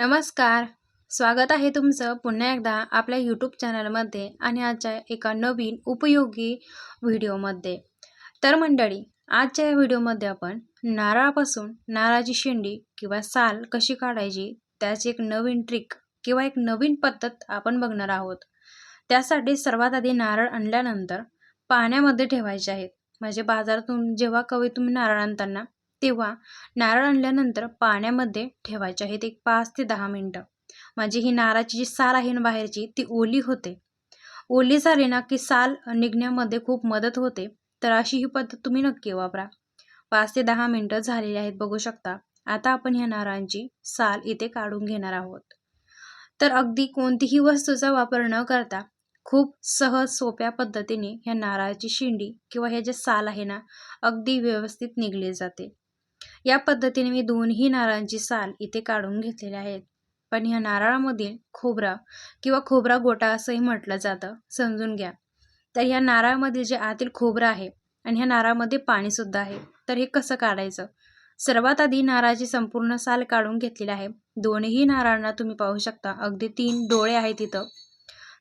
नमस्कार. स्वागत आहे तुमचं पुन्हा एकदा आपल्या यूट्यूब चॅनलमध्ये आणि आजच्या एका नवीन उपयोगी व्हिडिओमध्ये. तर मंडळी आजच्या या व्हिडिओमध्ये आपण नारळापासून नारळाची शेंडी किंवा साल कशी काढायची त्याची एक नवीन ट्रिक किंवा एक नवीन पद्धत आपण बघणार आहोत. त्यासाठी सर्वात आधी नारळ आणल्यानंतर पाण्यामध्ये ठेवायचे आहेत. म्हणजे बाजारातून जेव्हा कवी तुम्ही नारळ आणताना तेव्हा नारळ आणल्यानंतर पाण्यामध्ये ठेवायचे आहेत एक पाच ते दहा मिनटं. म्हणजे ही नारळाची जी साल आहे ना बाहेरची ती ओली होते. ओली झाली ना की साल निघण्यामध्ये खूप मदत होते. तर अशी ही पद्धत तुम्ही नक्की वापरा. पाच ते दहा मिनटं झालेली आहेत बघू शकता. आता आपण ह्या नारळांची साल इथे काढून घेणार आहोत. तर अगदी कोणतीही वस्तूचा वापर न करता खूप सहज सोप्या पद्धतीने ह्या नारळाची शिंडी किंवा हे जे साल आहे ना अगदी व्यवस्थित निघले जाते. या पद्धतीने मी दोन्ही नारळांची साल इथे काढून घेतलेले आहेत. पण ह्या नारळामधील खोबरा किंवा खोबरा गोटा असंही म्हटलं जातं समजून घ्या. तर ह्या नारळामध्ये जे आतील खोबरं आहे आणि ह्या नारळामध्ये पाणीसुद्धा आहे तर हे कसं काढायचं? सर्वात आधी नारळाची संपूर्ण साल काढून घेतलेली आहे. दोन्ही नारळांना तुम्ही पाहू शकता अगदी तीन डोळे आहेत तिथं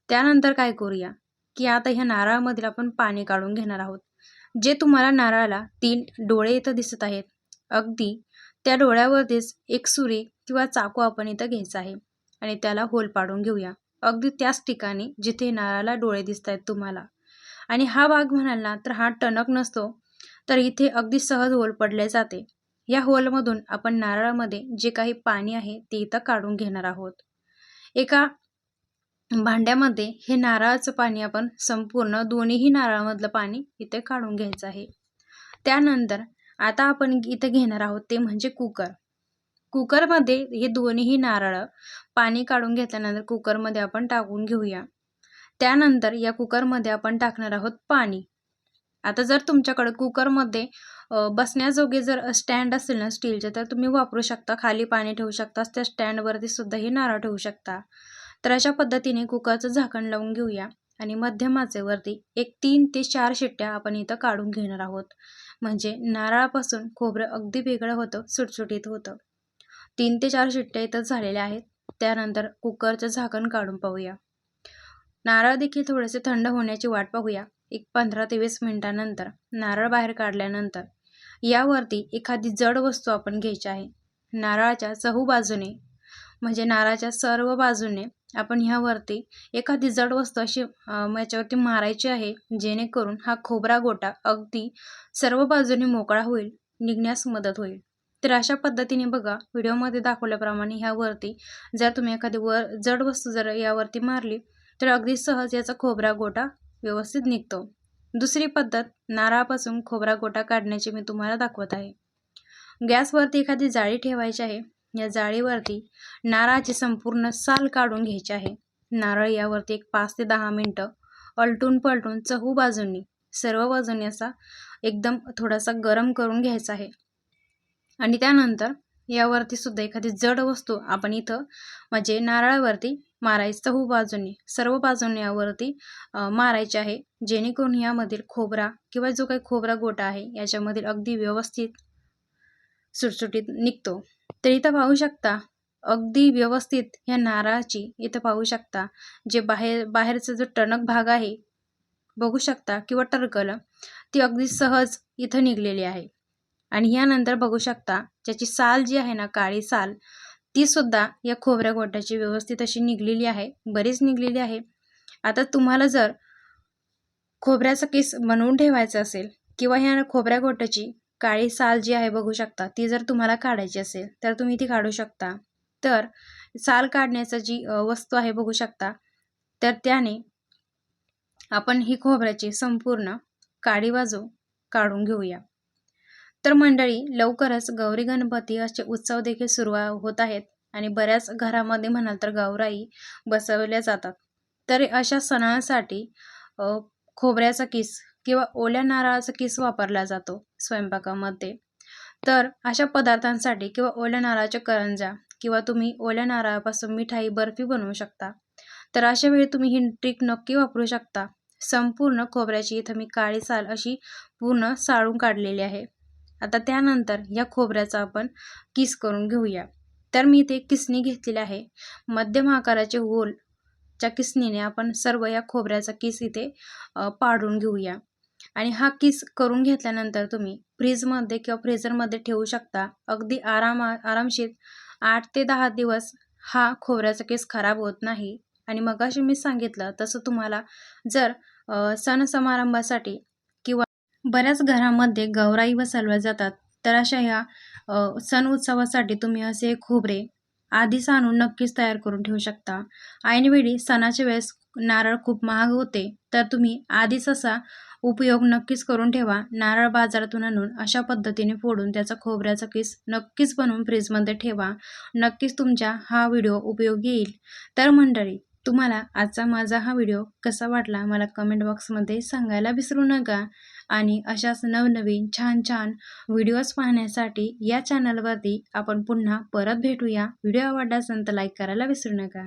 त्यानंतर काय करूया? की आता ह्या नारळामधील आपण पाणी काढून घेणार आहोत. जे तुम्हाला नारळाला तीन डोळे इथं दिसत आहेत अगदी त्या डोळ्यावरतीच एक सुरी किंवा चाकू आपण इथं घ्यायचा आहे आणि त्याला होल पाडून घेऊया. अगदी त्याच ठिकाणी जिथे नारळाला डोळे दिसत आहेत तुम्हाला. आणि हा भाग म्हणाल ना तर हा टणक नसतो तर इथे अगदी सहज होल पडले जाते. या होलमधून आपण नारळामध्ये जे काही पाणी आहे ते इथं काढून घेणार आहोत. एका भांड्यामध्ये हे नारळाचं पाणी आपण संपूर्ण दोन्हीही नारळामधलं पाणी इथे काढून घ्यायचं आहे. त्यानंतर आता आपण इथं घेणार आहोत ते म्हणजे कुकर. कुकरमध्ये हे दोन्हीही नारळ पाणी काढून घेतल्यानंतर कुकरमध्ये आपण टाकून घेऊया. त्यानंतर या कुकरमध्ये आपण टाकणार आहोत पाणी. आता जर तुमच्याकडे कुकरमध्ये बसण्याजोगे जर स्टँड असेल ना स्टीलचे तर तुम्ही वापरू शकता. खाली पाणी ठेवू शकता त्या स्टँडवरती सुद्धा हे नारळ ठेवू शकता. तर अशा पद्धतीने कुकरचं झाकण लावून घेऊया. आणि मध्यम आचेवरती एक तीन ते चार शिट्ट्या आपण इथं काढून घेणार आहोत. म्हणजे नारळापासून खोबरं अगदी वेगळं होतं सुटसुटीत होतं. तीन ते चार शिट्ट्या इथं झालेल्या आहेत. त्यानंतर कुकरचं झाकण काढून पाहूया. नारळ देखील थोडेसे थंड होण्याची वाट पाहूया. एक पंधरा ते वीस मिनिटानंतर नारळ बाहेर काढल्यानंतर यावरती एखादी जड वस्तू आपण घ्यायची आहे. नारळाच्या चहू बाजूने म्हणजे नारळाच्या सर्व बाजूने आपण ह्यावरती एखादी जड वस्तू अशी याच्यावरती मारायची आहे जेणेकरून हा खोबरा गोटा अगदी सर्व बाजूने मोकळा होईल निघण्यास मदत होईल. तर अशा पद्धतीने बघा व्हिडिओमध्ये दाखवल्याप्रमाणे ह्यावरती जर तुम्ही एखादी वर जड वस्तू जर यावरती मारली तर अगदी सहज याचा खोबरा गोटा व्यवस्थित निघतो. दुसरी पद्धत नारळापासून खोबरा गोटा काढण्याची मी तुम्हाला दाखवत आहे. गॅसवरती एखादी जाळी ठेवायची आहे या जाळीवरती नारळाची संपूर्ण साल काढून घ्यायची आहे. नारळ यावरती एक पाच ते दहा मिनटं अलटून पलटून चहू बाजूंनी सर्व बाजूंनी असा एकदम थोडासा गरम करून घ्यायचा आहे. आणि त्यानंतर यावरती सुद्धा एखादी जड वस्तू आपण इथं म्हणजे नारळावरती मारायचं चहू बाजूंनी सर्व बाजूंनी यावरती मारायचे आहे. जेणेकरून यामधील खोबरा किंवा जो काही खोबरा गोटा आहे याच्यामधील अगदी व्यवस्थित सुटसुटीत निघतो. तर इथं पाहू शकता. अगदी व्यवस्थित ह्या नारळाची इथं पाहू शकता. जे बाहेर बाहेरचा जो टणक भाग आहे बघू शकता किंवा टरकल ती अगदी सहज इथं निघलेली आहे. आणि यानंतर बघू शकता ज्याची साल जी आहे ना काळी साल ती सुद्धा या खोबऱ्या गोट्याची व्यवस्थित अशी निघलेली आहे बरीच निघलेली आहे. आता तुम्हाला जर खोबऱ्याचा केस बनवून ठेवायचा असेल किंवा ह्या खोबऱ्या गोट्याची काळी साल जी आहे बघू शकता. ती जर तुम्हाला काढायची असेल तर तुम्ही ती काढू शकता. तर साल काढण्याचा जी वस्तू आहे बघू शकता तर त्याने आपण ही खोबऱ्याची संपूर्ण काळी बाजू काढून घेऊया. तर मंडळी लवकरच गौरी गणपती असे उत्सव देखील सुरू होत आहेत आणि बऱ्याच घरामध्ये म्हणाल तर गौराई बसवल्या जातात. तर अशा सणांसाठी खोबऱ्याचा किस किंवा ओल्या नारळाचा किस वापरला जातो स्वयंपाकामध्ये. तर अशा पदार्थांसाठी किंवा ओल्या नारळाच्या करंजा किंवा तुम्ही ओल्या नारळापासून मिठाई बर्फी बनवू शकता. तर अशा वेळी तुम्ही ही ट्रिक नक्की वापरू शकता. संपूर्ण खोबऱ्याची इथं मी काळी साल अशी पूर्ण साळून काढलेली आहे. आता त्यानंतर या खोबऱ्याचा आपण किस करून घेऊया. तर मी इथे किसणी घेतलेली आहे. मध्यम आकाराचे होलच्या किसणीने आपण सर्व या खोबऱ्याचा किस इथे पाडून घेऊया. आणि हा किस करून घेतल्यानंतर तुम्ही फ्रीजमध्ये किंवा फ्रीझरमध्ये ठेवू शकता. अगदी आराम आरामशीर आठ ते दहा दिवस हा खोबऱ्याचा केस खराब होत नाही. आणि मगाशी मी सांगितलं तसं तुम्हाला जर सण समारंभासाठी किंवा बऱ्याच घरामध्ये गौराई बसवल्या जातात तर अशा ह्या सण उत्सवासाठी तुम्ही असे खोबरे आधीच आणून नक्कीच तयार करून ठेवू शकता. ऐनवेळी सणाच्या वेळेस नारळ खूप महाग होते तर तुम्ही आधीच असा उपयोग नक्कीच करून ठेवा. नारळ बाजारातून आणून अशा पद्धतीने फोडून त्याचा खोबऱ्याचा किस नक्कीच बनवून फ्रीजमध्ये ठेवा. नक्कीच तुमच्या हा व्हिडिओ उपयोगी येईल. तर मंडळी तुम्हाला आजचा माझा हा व्हिडिओ कसा वाटला मला कमेंट बॉक्समध्ये सांगायला विसरू नका. आणि अशाच नवनवीन छान छान व्हिडिओज पाहण्यासाठी या चॅनलवरती आपण पुन्हा परत भेटूया. व्हिडिओ आवडला असेल तर लाईक करायला विसरू नका.